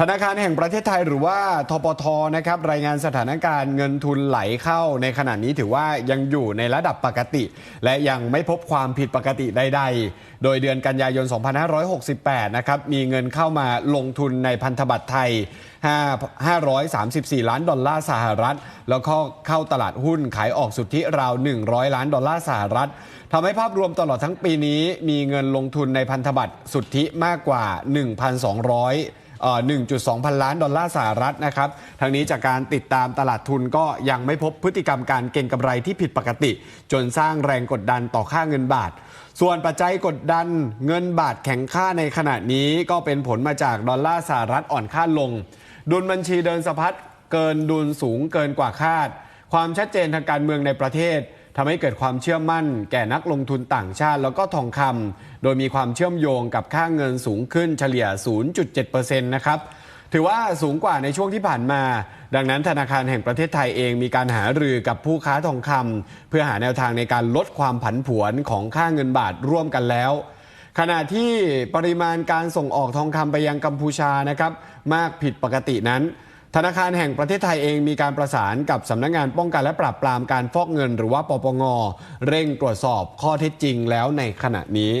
ธนาคารแห่งประเทศไทยหรือว่าทปทนะครับรายงานสถานการณ์เงินทุนไหลเข้าในขณะนี้ถือว่ายังอยู่ในระดับปกติ และยังไม่พบความผิดปกติใดๆ โดยเดือนกันยายน 2568 นะครับมีเงินเข้ามาลงทุนในพันธบัตรไทย5 534 ล้านดอลลาร์สหรัฐ แล้วก็เข้าตลาดหุ้นขายออกสุทธิราว 100 ล้านดอลลาร์สหรัฐทำให้ภาพรวมตลอดทั้งปีนี้มีเงินลงทุนในพันธบัตรสุทธิมากกว่า 1,200เอ่อ 1.2 พันล้านดอลลาร์สหรัฐนะครับทางนี้จากการติดตามตลาดทุนก็ยังไม่พบพฤติกรรมการเก็งกำไรที่ผิดปกติ จนสร้างแรงกดดันต่อค่าเงินบาท ส่วนปัจจัยกดดันเงินบาทแข็งค่าในขณะนี้ก็เป็นผลมาจากดอลลาร์สหรัฐอ่อนค่าลง ดุลบัญชีเดินสะพัดเกินดุลสูงเกินกว่าคาด ความชัดเจนทางการเมืองในประเทศ ทำให้เกิดความเชื่อมั่นแก่นักลงทุนต่างชาติ แล้วก็ทองคำโดยมีความเชื่อมโยงกับค่าเงินสูงขึ้นเฉลี่ย 0.7%นะครับถือว่าสูงกว่าในช่วงที่ผ่านมา ดังนั้นธนาคารแห่งประเทศไทยเองมีการหารือกับผู้ค้าทองคำเพื่อหาแนวทางในการลดความผันผวนของค่าเงินบาทร่วมกันแล้ว ขณะที่ปริมาณการส่งออกทองคำไปยังกัมพูชานะครับ มากผิดปกตินั้น ธนาคารแห่งประเทศไทยเองมีการประสานกับสำนักงานป้องกันและปราบปรามการฟอกเงิน หรือว่าปปงเร่งตรวจสอบข้อเท็จจริงแล้วในขณะนี้